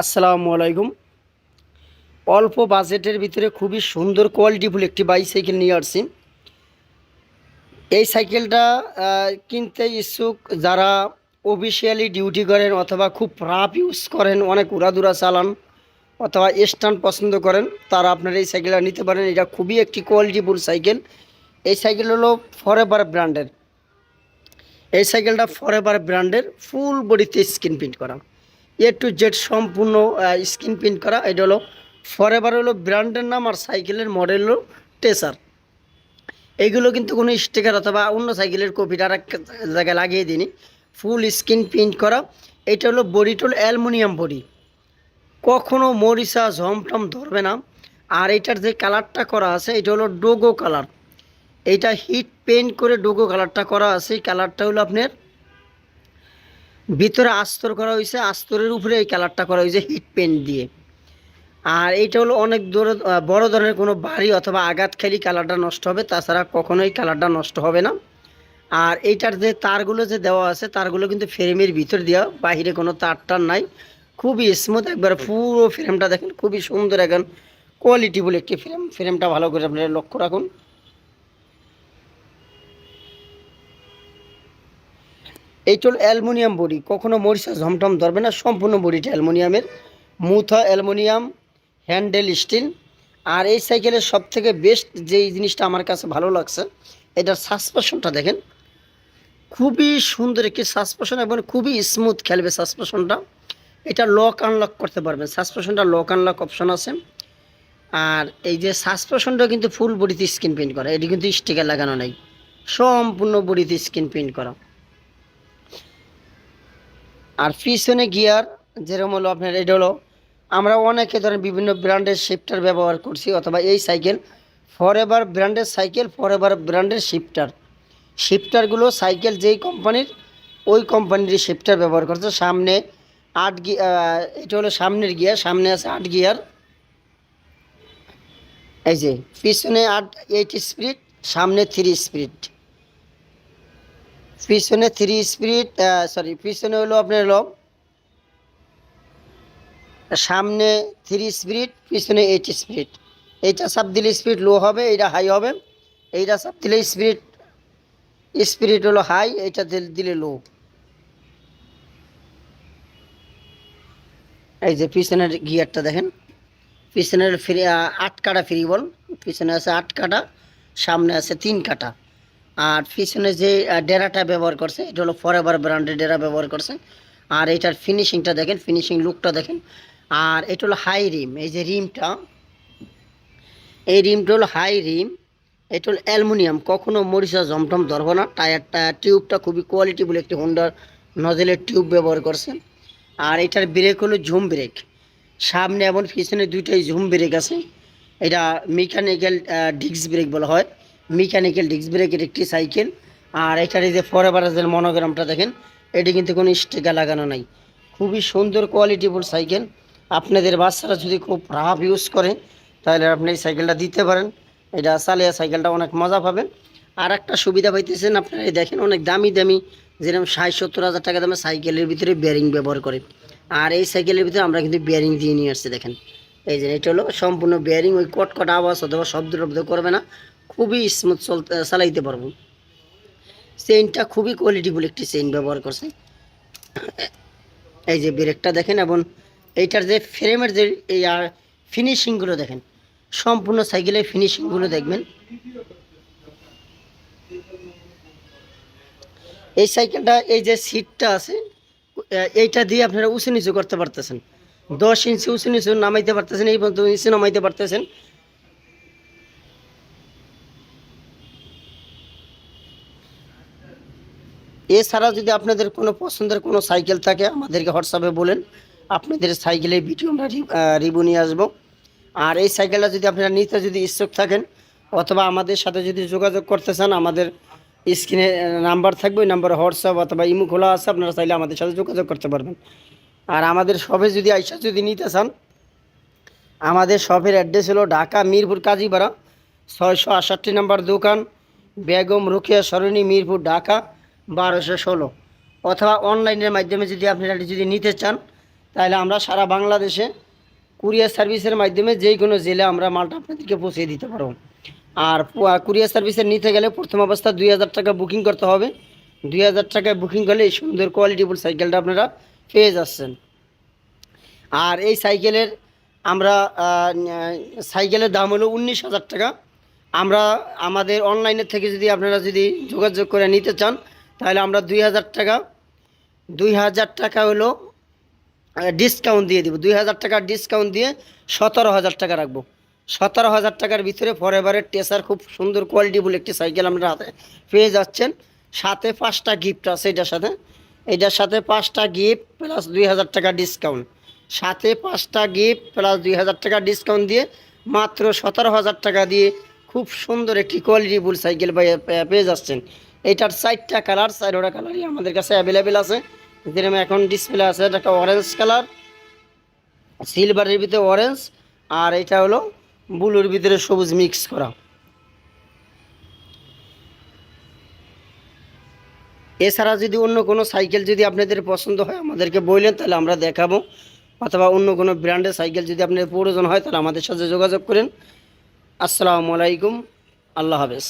আসসালামু আলাইকুম। অল্প বাজেটের ভিতরে খুবই সুন্দর কোয়ালিটিফুল একটি বাইসাইকেল নিয়ে আসছি। এই সাইকেলটা কিনতে ইচ্ছুক যারা অফিসিয়ালি ডিউটি করেন অথবা খুব রাফ ইউজ করেন, অনেক উড়াদুরা চালান অথবা স্ট্যান্ড পছন্দ করেন, তারা আপনার এই সাইকেলটা নিতে পারেন। এটা খুবই একটি কোয়ালিটিফুল সাইকেল এই সাইকেল হলো ফরএভার ব্র্যান্ডের এই সাইকেলটা ফরএভার ব্র্যান্ডের ফুল বডিতে স্ক্রিন প্রিন্ট করা। এ টু জেড সম্পূর্ণ স্ক্রিন প্রিন্ট করা। এটা হলো ফরএভার হলো ব্র্যান্ডের নাম আর সাইকেলের মডেল হলো টেসার এইগুলো কিন্তু কোনো স্টিকার অথবা অন্য সাইকেলের কপিটা আর এক জায়গায় লাগিয়ে দিনি ফুল স্ক্রিন প্রিন্ট করা। এটা হলো বডিটা হলো অ্যালুমিনিয়াম বডি কখনো মরিচা ঝমটম ধরবে না। আর এটার যে কালারটা করা আছে, এটা হলো ডোগো কালার এইটা হিট পেন্ট করে ডোগো কালারটা করা আছে। কালারটা হলো আপনার ভিতরে আস্তর করা হয়েছে, আস্তরের উপরে এই কালারটা করা হয়েছে হিট পেন্ট দিয়ে। আর এইটা হলো অনেক দূর বড় ধরনের কোনো বাড়ি অথবা আঘাত খেলি কালারটা নষ্ট হবে, তাছাড়া কখনোই কালারটা নষ্ট হবে না। আর এইটার যে তারগুলো যে দেওয়া আছে, তারগুলো কিন্তু ফ্রেমের ভিতর দেওয়া বাহিরে কোনো তার টার নাই। খুবই স্মুথ একবার পুরো ফ্রেমটা দেখেন, খুবই সুন্দর, এখন কোয়ালিটিফুল একটি ফ্রেম ফ্রেমটা ভালো করে আপনারা লক্ষ্য রাখুন। এইটা হলো অ্যালুমিনিয়াম বডি, কখনো মরিচা ঝমটম ধরবে না, সম্পূর্ণ বডিটা অ্যালুমিনিয়ামের। মুথা অ্যালুমিনিয়াম, হ্যান্ডেল স্টিল। আর এই সাইকেলের সব থেকে বেস্ট যেই জিনিসটা আমার কাছে ভালো লাগছে, এটার সাসপেশনটা দেখেন। খুবই সুন্দর একটি সাসপেশন এবং খুবই স্মুথ খেলবে সাসপেশনটা এটা লক আনলক করতে পারবেন সাসপেশনটা লক আনলক অপশন আছে। আর এই যে সাসপেশনটা কিন্তু ফুল বডিতে স্ক্রিন প্রিন্ট করা, এটি কিন্তু স্টিকার লাগানো নাই, সম্পূর্ণ বডিতে স্ক্রিন প্রিন্ট করা। আর পিছনে গিয়ার যেরকম হলো আপনার, এটা হলো, আমরা অনেকে ধরেন বিভিন্ন ব্র্যান্ডের শিফটার ব্যবহার করছি, অথবা এই সাইকেল ফর এভার ব্র্যান্ডের সাইকেল ফর এভার ব্র্যান্ডের শিফটার শিফটারগুলো সাইকেল যেই কোম্পানির ওই কোম্পানির শিফটার ব্যবহার করছে। সামনে আট গি এটা হলো সামনের গিয়ার, সামনে আছে আট গিয়ার। এই যে, পিছনে আট এইট স্পিড সামনে থ্রি স্পিড পিছনে থ্রি স্পিড সরি পিছনে হলো আপনার হলো সামনে থ্রি স্পিড পিছনে এইট স্পিড এইটা চাপ দিলে স্পিড লো হবে, এইটা হাই হবে। এইটা চাপ দিলে স্পিড স্পিড হলো হাই এইটা দিল- দিলে লো এই যে পিছনের গিয়ারটা দেখেন। পিছনের ফ্রি আট কাটা ফ্রি বল পিছনে আছে আট কাটা, সামনে আছে তিন কাটা। আর পিছনে যে ডেরাটা ব্যবহার করছে, এটা হলো ফরএভার ব্র্যান্ডের ডেরা ব্যবহার করছে। আর এটার ফিনিশিংটা দেখেন ফিনিশিং লুকটা দেখেন। আর এটা হলো হাই রিম এই যে রিমটা এই রিমটা হলো হাই রিম এটা হলো অ্যালুমিনিয়াম, কখনো মরিচা জমটম ধরবো না, টায়ার টায়ার টিউবটা খুবই কোয়ালিটিফুল একটি হোন্ডার নজেলের টিউব ব্যবহার করছে। আর এটার ব্রেক হলো ঝুম ব্রেক সামনে এবং পিছনে দুইটাই ঝুম ব্রেক আছে। এটা মেকানিক্যাল ডিস্ক ব্রেক বলা হয়। মেকানিক্যাল ডিস্ক ব্রেকের একটি সাইকেল আর এটার যে ফরএভারেজের মনোগ্রামটা দেখেন, এটি কিন্তু কোনো স্টিকার লাগানো নাই। খুবই সুন্দর কোয়ালিটিফুল সাইকেল আপনাদের বাচ্চারা যদি খুব রাফ ইউজ করে, তাহলে আপনি এই সাইকেলটা দিতে পারেন। এটা চালিয়ে সাইকেলটা অনেক মজা পাবেন। আর একটা সুবিধা পাইতেছেন আপনারা দেখেন অনেক দামি দামি, যেরকম ষাট সত্তর হাজার টাকা দামে সাইকেলের ভিতরে বেয়ারিং ব্যবহার করে। আর এই সাইকেলের ভিতরে আমরা কিন্তু বেয়ারিং দিয়ে নিয়ে আসছি, দেখেন। এই যে এটা হলো সম্পূর্ণ বেয়ারিং ওই কটকট আওয়াজ অথবা শব্দ টব্দ করবে না। খুবই স্মুথ চলতে চালাইতে পারব। চেইনটা খুবই কোয়ালিটিফুল একটি চেইন ব্যবহার করছে। এই যে ব্রেকটা দেখেন এবং এইটার যে ফ্রেমের যে ফিনিশিংগুলো দেখেন, সম্পূর্ণ সাইকেলের ফিনিশিংগুলো দেখবেন। এই সাইকেলটা এই যে সিটটা আছে এইটা দিয়ে আপনারা উঁচু নিচু করতে পারতেছেন। দশ ইঞ্চি উঁচু নিচু নামাইতে পারতেছেন, এই পর্যন্ত ইঞ্চি নামাইতে পারতেছেন। এছাড়া যদি আপনাদের কোনো পছন্দের কোনো সাইকেল থাকে, আমাদেরকে হোয়াটসঅ্যাপে বলেন। আপনাদের সাইকেলের ভিডিও আমরা রিভিউ নিয়ে আসব। আর এই সাইকেলটা যদি আপনারা নিতে যদি ইচ্ছুক থাকেন, অথবা আমাদের সাথে যদি যোগাযোগ করতে চান, আমাদের স্ক্রিনে নাম্বার থাকবে, ওই নাম্বারে হোয়াটসঅ্যাপ অথবা ইমো খোলা আছে, আপনারা চাইলে আমাদের সাথে যোগাযোগ করতে পারবেন। আর আমাদের শপে যদি আইসা যদি নিতে চান, আমাদের শপের অ্যাড্রেস হলো ঢাকা, মিরপুর, কাজীপাড়া, ছয়শো আষট্টি নাম্বার দোকান, বেগম রুখিয়া সরণি, মিরপুর, ঢাকা। বারোশো ষোলো। অথবা অনলাইনের মাধ্যমে যদি আপনারা যদি নিতে চান, তাহলে আমরা সারা বাংলাদেশে কুরিয়ার সার্ভিসের মাধ্যমে যে কোনো জেলে আমরা মালটা আপনাদেরকে পৌঁছে দিতে পারব। আর কুরিয়ার সার্ভিসের নিতে গেলে প্রথম অবস্থা দুই হাজার টাকা বুকিং করতে হবে। দুই হাজার টাকায় বুকিং করলে এই সুন্দর কোয়ালিটিফুল সাইকেলটা আপনারা পেয়ে যাচ্ছেন। আর এই সাইকেলের আমরা সাইকেলের দাম হলো উনিশ হাজার টাকা। আমরা আমাদের অনলাইনের থেকে যদি আপনারা যদি যোগাযোগ করে নিতে চান তাহলে আমরা দুই হাজার টাকা, দুই হাজার টাকা হলো ডিসকাউন্ট দিয়ে দিব। দুই হাজার টাকার ডিসকাউন্ট দিয়ে সতেরো হাজার টাকা রাখব। সতেরো হাজার টাকার ভিতরে ফরএভারের টেসার খুব সুন্দর কোয়ালিটিফুল একটি সাইকেল আপনারা হাতে পেয়ে যাচ্ছেন। সাথে পাঁচটা গিফট আছে এটার সাথে। এটার সাথে পাঁচটা গিফট প্লাস দুই হাজার টাকা ডিসকাউন্ট সাথে পাঁচটা গিফট প্লাস দুই হাজার টাকা ডিসকাউন্ট দিয়ে মাত্র সতেরো হাজার টাকা দিয়ে খুব সুন্দর একটি কোয়ালিটিফুল সাইকেল পেয়ে যাচ্ছেন। এইটার চারটা কালার চারোটা কালারই আমাদের কাছে অ্যাভেলেবেল আছে। যেরকম এখন ডিসপ্লে আছে, এটা একটা অরেঞ্জ কালার সিলভারের ভিতরে অরেঞ্জ আর এটা হলো ব্লুর ভিতরে সবুজ মিক্স করা। এছাড়া যদি অন্য কোনো সাইকেল যদি আপনাদের পছন্দ হয়, আমাদেরকে বললেন, তাহলে আমরা দেখাবো। অথবা অন্য কোনো ব্র্যান্ডের সাইকেল যদি আপনাদের প্রয়োজন হয়, তাহলে আমাদের সাথে যোগাযোগ করেন। আসসালামু আলাইকুম, আল্লাহ হাফেজ।